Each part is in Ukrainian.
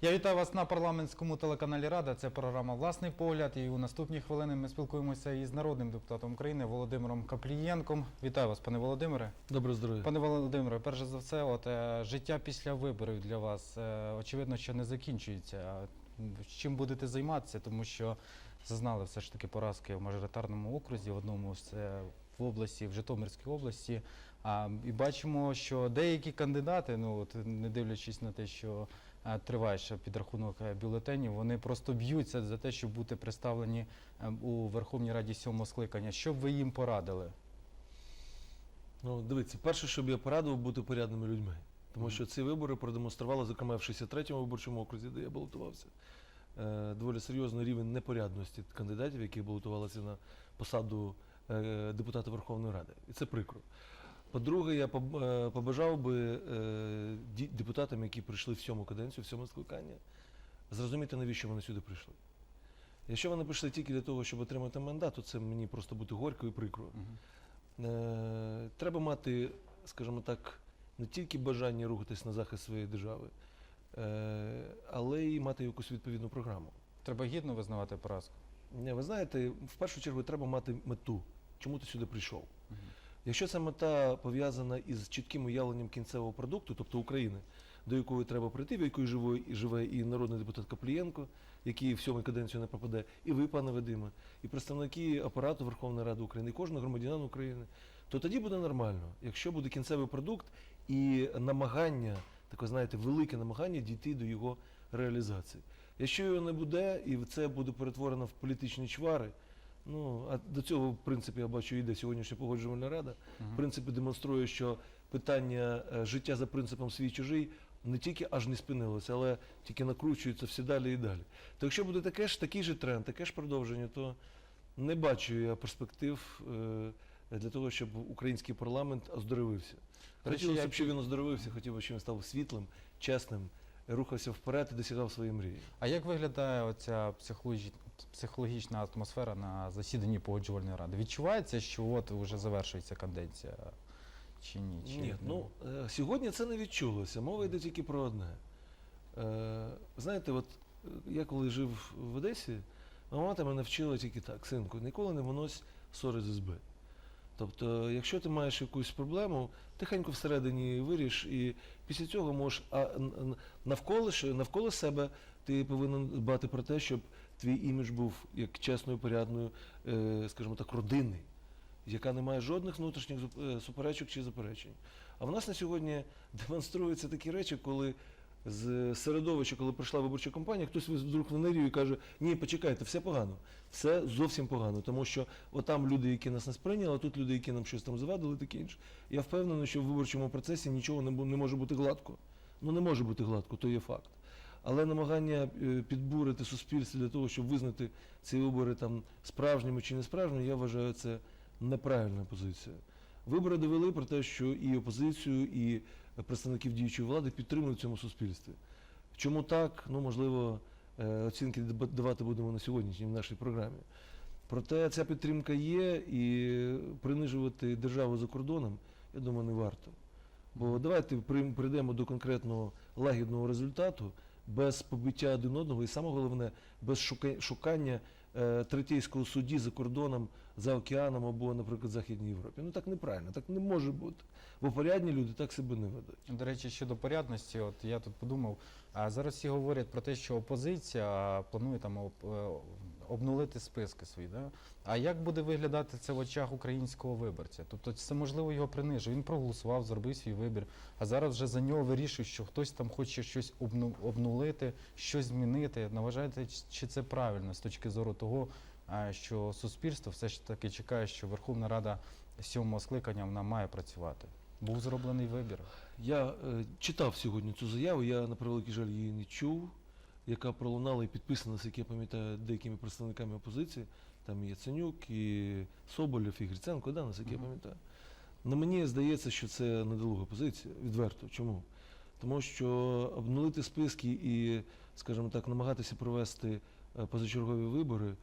Я вітаю вас на парламентському телеканалі Рада. Це програма Власний погляд. І у наступні хвилини ми спілкуємося із народним депутатом України Володимиром Каплієнком. Вітаю вас, пане Володимире. Добре здоров'я. Пане Володимире, перш за все, от е, життя після виборів для вас е, очевидно, що не закінчується. Чим будете займатися? Тому що зазнали все ж таки поразки в мажоритарному окрузі, в одному з е, в області, в Житомирській області. А, і бачимо, що деякі кандидати, ну от не дивлячись на те, що триває ще підрахунок е, бюлетенів, вони просто б'ються за те, щоб бути представлені е, у Верховній Раді сьомого скликання. Що б ви їм порадили? Ну, дивіться, перше, щоб я порадив бути порядними людьми. Тому що ці вибори продемонстрували, зокрема в 63-му виборчому окрузі, де я балотувався, е, доволі серйозний рівень непорядності кандидатів, які балотувалися на посаду е, депутата Верховної Ради. І це прикро. По-друге, я е, побажав би е, депутатам, які прийшли в сьому каденцію, в сьоме скликання, зрозуміти, навіщо вони сюди прийшли. Якщо вони прийшли тільки для того, щоб отримати мандат, то це мені просто бути горько і прикро. Е, треба мати, скажімо так, не тільки бажання рухатись на захист своєї держави, але й мати якусь відповідну програму. Треба гідно визнавати поразку. Ви знаєте, в першу чергу треба мати мету, чому ти сюди прийшов. Якщо ця мета пов'язана із чітким уявленням кінцевого продукту, тобто України, до якої треба прийти, в якої живе, живе і народний депутат Каплієнко, який в сьомій каденцію не пропаде, і ви, пане Вадиме, і представники апарату Верховної Ради України, і кожного громадянина України, то тоді буде нормально, якщо буде кінцевий продукт і намагання, таке, знаєте, велике намагання дійти до його реалізації. Якщо його не буде, і це буде перетворено в політичні чвари, ну а до цього, в принципі, я бачу, йде сьогоднішня погоджувальна рада. В принципі, демонструє, що питання е, життя за принципом свій чужий не тільки аж не спинилося, але тільки накручується все далі і далі. То якщо буде таке ж, такий же тренд, таке ж продовження, то не бачу я перспектив е, для того, щоб український парламент оздоровився. Хотілося б, щоб він оздоровився, хотів би, щоб він став світлим, чесним, рухався вперед і досягав свої мрії. А як виглядає оця психологі- психологічна атмосфера на засіданні погоджувальної ради? Відчувається, що от вже завершується каденція? Чи ні? Чи Ні, ну е, сьогодні це не відчулося. Мова йде тільки про одне. Е, знаєте, от я коли жив в Одесі, мама мене вчила тільки так, синку, ніколи не винось ссори з ізби. Тобто, якщо ти маєш якусь проблему, тихенько всередині виріш, і після цього можеш, а навколо, навколо себе ти повинен дбати про те, щоб твій імідж був як чесною, порядною, е, скажімо так, родинний, яка не має жодних внутрішніх е, суперечок чи заперечень. А в нас на сьогодні демонструються такі речі, коли з середовища, коли прийшла виборча кампанія, хтось вдруг винирює і каже, ні, почекайте, все погано. Все зовсім погано, тому що отам люди, які нас не сприйняли, а тут люди, які нам щось там завадили, таке інше. Я впевнений, що в виборчому процесі нічого не може бути гладко. Ну не може бути гладко, то є факт. Але намагання е, підбурити суспільство для того, щоб визнати ці вибори там справжніми чи несправжніми, я вважаю, це неправильна позиція. Вибори довели про те, що і опозицію, і представників діючої влади підтримують в цьому суспільстві. Чому так? Ну, можливо, е, оцінки давати будемо на сьогоднішній в нашій програмі. Проте ця підтримка є, і принижувати державу за кордоном, я думаю, не варто. Бо давайте прийдемо до конкретного лагідного результату без побиття один одного, і саме головне, без шука- шукання е, третейського судді за кордоном, за океаном або, наприклад, Західній Європі. Ну так неправильно, так не може бути. Бо порядні люди так себе не ведуть. До речі, щодо порядності, от я тут подумав, а зараз всі говорять про те, що опозиція планує там е, обнулити списки свої. Да? А як буде виглядати це в очах українського виборця? Тобто це можливо його принижує. Він проголосував, зробив свій вибір, а зараз вже за нього вирішують, що хтось там хоче щось обну, обнулити, щось змінити. Не вважаєте, чи це правильно з точки зору того, що суспільство все ж таки чекає, що Верховна Рада сьомого скликання вона має працювати? Був зроблений вибір. Я е, читав сьогодні цю заяву, я на превеликий жаль її не чув, яка пролунала і підписана, як я пам'ятаю, деякими представниками опозиції. Там і Яценюк, і Соболєв, і Гриценко, да, наскільки я пам'ятаю. На мені здається, що це недолуга позиція, відверто. Чому? Тому що обнулити списки і, скажімо так, намагатися провести е, позачергові вибори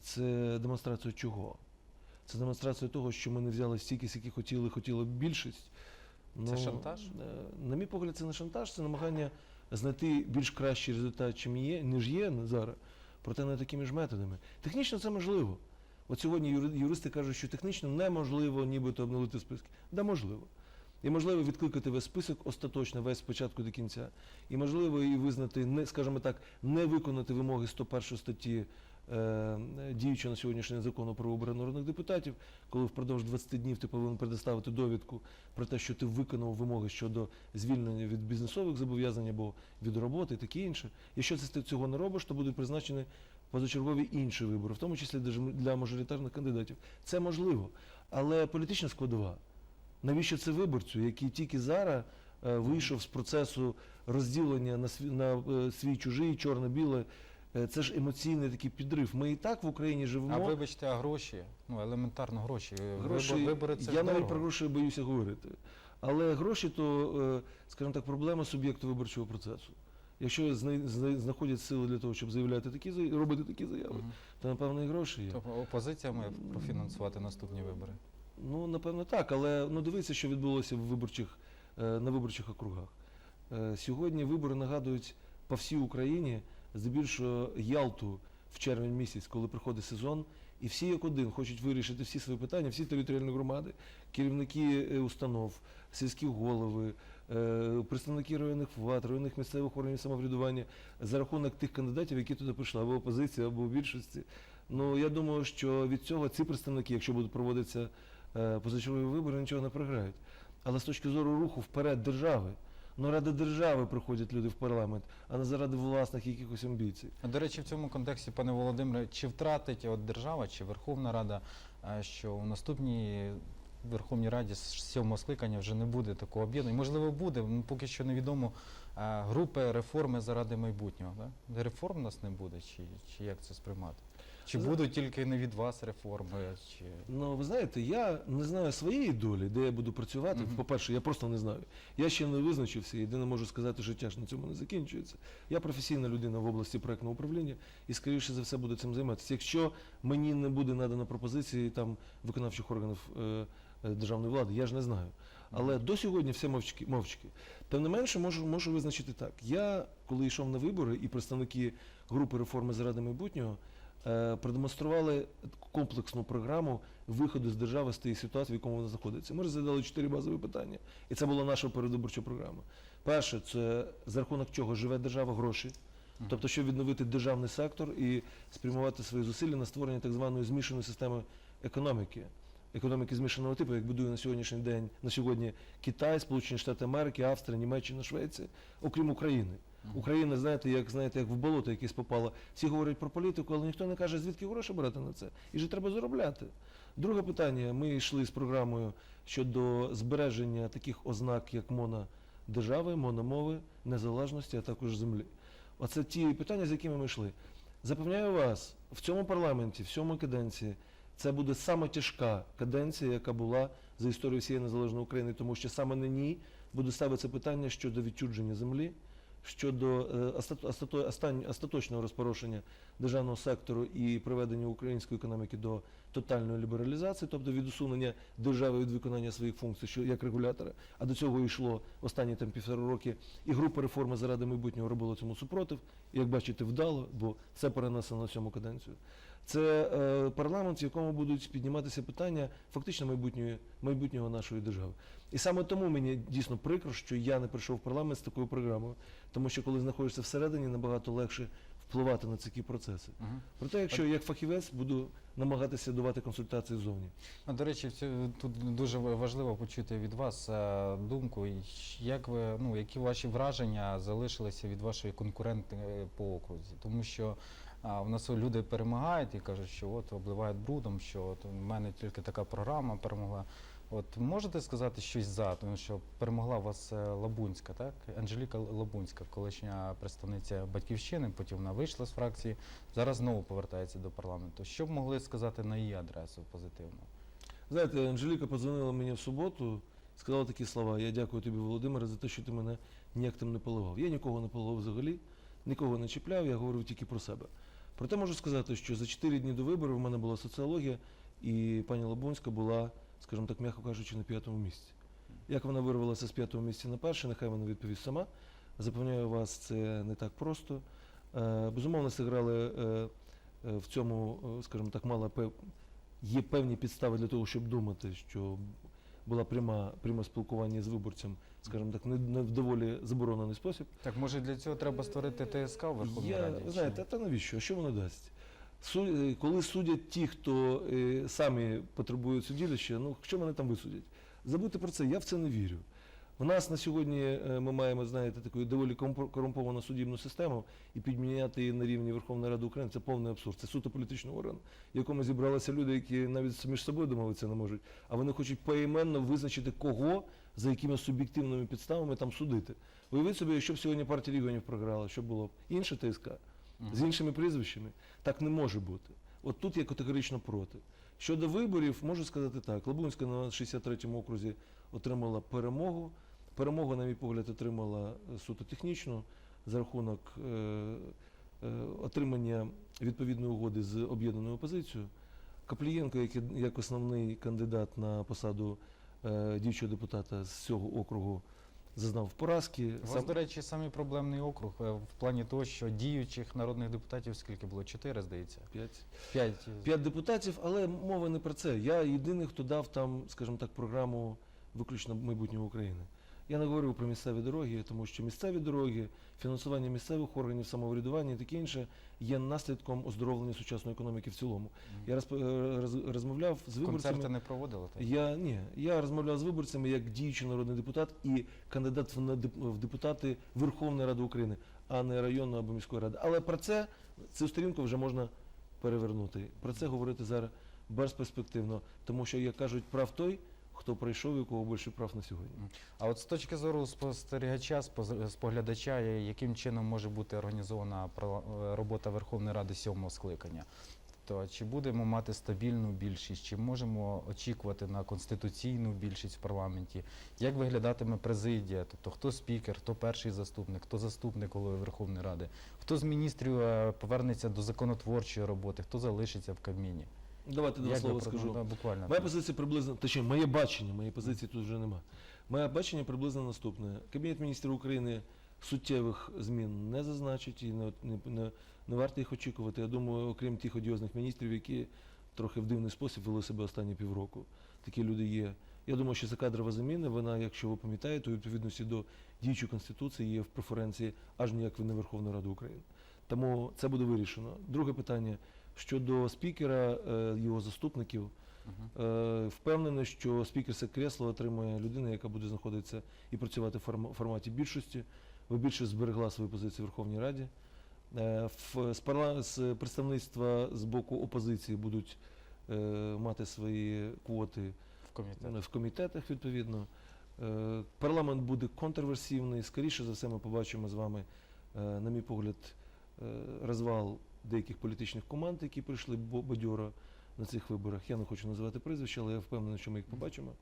це демонстрація чого? Це демонстрація того, що ми не взяли стільки, скільки хотіли, хотіла більшість. Це шантаж? е, На мій погляд, це не шантаж, це намагання знайти більш кращий результат, чим є, ніж є зараз, проте не такими ж методами. Технічно це можливо. От сьогодні юристи кажуть, що технічно неможливо нібито обновити списки. Да, можливо. І можливо відкликати весь список остаточно, весь спочатку до кінця. І можливо і визнати, не, скажімо так, не виконати вимоги 101 статті діючого на сьогоднішній закону про вибори народних депутатів, коли впродовж 20 днів ти повинен предоставити довідку про те, що ти виконав вимоги щодо звільнення від бізнесових зобов'язань або від роботи таке інше. Якщо ти цього не робиш, то будуть призначені позачергові інші вибори, в тому числі для мажоритарних кандидатів. Це можливо. Але політична складова. Навіщо це виборцю, який тільки зараз е, вийшов з процесу розділення на свій, на е, свій чужий, чорно-біле? Е, Це ж емоційний такий підрив. Ми і так в Україні живемо. А вибачте, а гроші? Ну, елементарно гроші. Гроші, вибори це я навіть про гроші боюся говорити. Але гроші то, е, скажімо так, проблема суб'єкту виборчого процесу. Якщо зна- зна- знаходять сили для того, щоб заявляти такі заяви, робити такі заяви, Мгм. то напевно і гроші є. Тобто опозиція має профінансувати наступні вибори. Ну, напевно, так, але ну дивіться, що відбулося в виборчих, е, на виборчих округах. Сьогодні вибори нагадують по всій Україні, здебільшого Ялту в червень місяць, коли приходить сезон, і всі як один хочуть вирішити всі свої питання, всі територіальні громади, керівники е, установ, сільські голови, е, представники районних влад, районних місцевих органів самоврядування за рахунок тих кандидатів, які туди прийшли, або опозиції, або в більшості. Ну я думаю, що від цього ці представники, якщо будуть проводитися е, позачергові вибори, нічого не програють. Але з точки зору руху вперед держави, ну ради держави приходять люди в парламент, а не заради власних якихось амбіцій. До речі, в цьому контексті, пане Володимире, чи втратить от держава чи Верховна Рада, що у наступній Верховній Раді з сьомого скликання вже не буде такого об'єднання? Можливо, буде, ну, поки що невідомо. Групи реформи заради майбутнього. Да? Реформ у нас не буде, чи, чи як це сприймати? Чи будуть тільки не від вас реформи? Чи... Ну, ви знаєте, я не знаю своєї долі, де я буду працювати. Мгм. По-перше, я просто не знаю. Я ще не визначився, єдине можу сказати, життя ж на цьому не закінчується. Я професійна людина в області проектного управління і, скоріше за все, буду цим займатися. Якщо мені не буде надано пропозиції там виконавчих органів е, е, державної влади, я ж не знаю. Але до сьогодні все мовчки, мовчки. Тим не менше, можу, можу визначити так. Я, коли йшов на вибори, і представники групи реформи заради майбутнього продемонстрували комплексну програму виходу з держави з тієї ситуації, в якому вона знаходиться. Ми розглядали чотири базові питання, і це була наша передвиборча програма. Перше, це за рахунок чого живе держава гроші. Тобто, щоб відновити державний сектор і спрямувати свої зусилля на створення так званої змішаної системи економіки. Економіки змішаного типу, як будує на сьогоднішній день, на сьогодні Китай, Сполучені Штати Америки, Австрія, Німеччина, Швеція, окрім України. Україна, знаєте, як знаєте, як в болото якесь попала. Всі говорять про політику, але ніхто не каже, звідки гроші брати на це. І же треба заробляти. Друге питання. Ми йшли з програмою щодо збереження таких ознак, як монодержави, мономови, незалежності, а також землі. Оце ті питання, з якими ми йшли. Запевняю вас, в цьому парламенті, в цьому каденції, це буде саме тяжка каденція, яка була за історію всієї незалежної України, тому що саме на ній буде ставитися питання щодо відчудження землі, щодо е, остаточного розпорошення державного сектору і приведення української економіки до тотальної лібералізації, тобто від усунення держави від виконання своїх функцій, що як регулятора. А до цього йшло останні там півтора роки. І група реформи заради майбутнього робила цьому супротив. І, як бачите, вдало, бо це перенесено на цьому каденцію. Це е, парламент, в якому будуть підніматися питання фактично майбутньої, майбутнього нашої держави. І саме тому мені дійсно прикро, що я не прийшов в парламент з такою програмою, тому що коли знаходишся всередині, набагато легше впливати на такі процеси. Мгм. Проте, якщо як фахівець буду намагатися давати консультації ззовні. А, До речі, тут дуже важливо почути від вас е, думку, як ви, ну, які ваші враження залишилися від вашої конкурентки е, по окрузі. Тому що а, в нас люди перемагають і кажуть, що от обливають брудом, що от у мене тільки така програма перемогла. От можете сказати щось за, тому що перемогла вас е, Лабунська, так? Анжеліка Лабунська, колишня представниця батьківщини, потім вона вийшла з фракції, зараз знову повертається до парламенту. Що б могли сказати на її адресу позитивно? Знаєте, Анжеліка подзвонила мені в суботу, сказала такі слова: Я дякую тобі, Володимире, за те, що ти мене ніяк там не поливав. Я нікого не поливав взагалі, нікого не чіпляв, я говорив тільки про себе. Проте можу сказати, що за 4 дні до виборів в мене була соціологія, і пані Лабунська була, скажімо так, м'яко кажучи, на п'ятому місці. Як вона вирвалася з п'ятого місця на перше, нехай вона відповість сама. Запевняю вас, це не так просто. Е, Безумовно, зіграли е, е, в цьому, скажімо так, пев- є певні підстави для того, щоб думати, що була пряма, пряме спілкування з виборцем, скажімо так, не, не в доволі заборонений спосіб. Так може для цього треба створити ТСК в Верховній Я, Раді? знаєте, та навіщо? Що воно дасть? Су- е, коли судять ті, хто е, самі потребують судилища, ну що вони там висудять? Забудьте про це, я в це не вірю. У нас на сьогодні е, ми маємо, знаєте, таку доволі корумповану суддівну систему, і підміняти її на рівні Верховної Ради України це повний абсурд. Це суто політичний орган, в якому зібралися люди, які навіть між собою домовитися не можуть, а вони хочуть поіменно визначити, кого за якими суб'єктивними підставами там судити. Уявіть собі, якщо б сьогодні партія регіонів програла, що було б інша ТСК з іншими прізвищами. Так не може бути. От тут я категорично проти. Щодо виборів, можу сказати так: Лабунська на 63-му окрузі отримала перемогу. Перемогу, на мій погляд, отримала е, суто технічну за рахунок е, е, отримання відповідної угоди з об'єднаною опозицією. Каплієнко, як, як основний кандидат на посаду діючого депутата з цього округу, зазнав поразки. У вас, до речі, самий проблемний округ е, в плані того, що діючих народних депутатів скільки було? Чотири, здається. П'ять. П'ять. П'ять депутатів, але мова не про це. Я єдиний, хто дав там, скажімо так, програму виключно майбутнього України. Я не говорив про місцеві дороги, тому що місцеві дороги, фінансування місцевих органів самоврядування і таке інше є наслідком оздоровлення сучасної економіки в цілому. Я розп- е, роз- розмовляв з Концерти виборцями. не проводили? Так? Я ні, я розмовляв з виборцями як діючий народний депутат і кандидат в в депутати Верховної Ради України, а не районної або міської ради. Але про це цю сторінку вже можна перевернути. Про це говорити зараз безперспективно, тому що, як кажуть, прав той, хто пройшов, і у кого більше прав на сьогодні. А от з точки зору спостерігача, споглядача, яким чином може бути організована е, робота Верховної Ради сьомого скликання? То чи будемо мати стабільну більшість, чи можемо очікувати на конституційну більшість в парламенті? Як виглядатиме президія? Тобто хто спікер, хто перший заступник, хто заступник голови Верховної Ради, хто з міністрів е, повернеться до законотворчої роботи, хто залишиться в Кабміні? Давайте два Як слова ви скажу. да, буквально. Моя позиція приблизно, точніше, моє бачення, моєї позиції тут вже нема. Моє бачення приблизно наступне. Кабінет міністрів України суттєвих змін не зазначить і не, не, не, не варто їх очікувати. Я думаю, окрім тих одіозних міністрів, які трохи в дивний спосіб вели себе останні півроку. Такі люди є. Я думаю, що ця кадрова заміна, вона, якщо ви пам'ятаєте, у відповідності до діючої конституції є в преференції аж ніяк не Верховної Ради України. Тому це буде вирішено. Друге питання щодо спікера, е, його заступників. Е, Впевнений, що спікерське кресло отримує людина, яка буде знаходитися і працювати в форматі більшості. Ви більше зберегла свої позиції в Верховній Раді. Е, З, представництва з боку опозиції будуть мати свої квоти в комітеті. в комітетах відповідно. Парламент буде контроверсійний. Скоріше за все, ми побачимо з вами, на мій погляд, розвал деяких політичних команд, які прийшли бадьоро на цих виборах. Я не хочу називати прізвища, але я впевнений, що ми їх побачимо.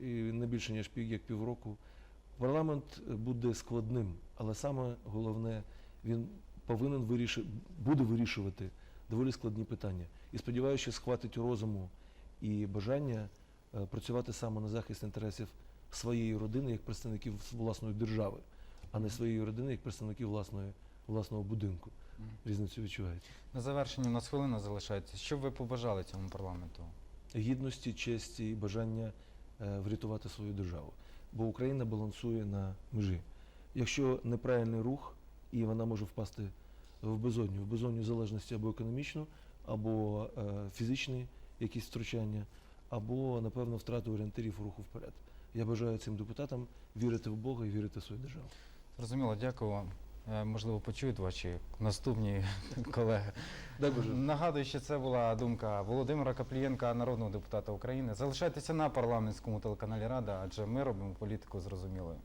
І не більше ніж пів як півроку. Парламент буде складним, але саме головне, він повинен вирішити, буде вирішувати доволі складні питання. І сподіваюся, що схватить розуму і бажання е, працювати саме на захист інтересів своєї родини як представників власної держави, а не своєї родини як представників власної, власного будинку. Різницю відчуваєте. На завершення у нас хвилина залишається. Що б ви побажали цьому парламенту? Гідності, честі і бажання е, врятувати свою державу. Бо Україна балансує на межі. Якщо неправильний рух, і вона може впасти в безодню, в безодню залежності або економічну, або е, фізичні якісь втручання, або, напевно, втрату орієнтирів руху вперед. Я бажаю цим депутатам вірити в Бога і вірити в свою державу. Зрозуміло, дякую вам. Е, Можливо, почують ваші наступні колеги. Нагадую, що це була думка Володимира Каплієнка, народного депутата України. Залишайтеся на парламентському телеканалі Рада, адже ми робимо політику зрозумілою.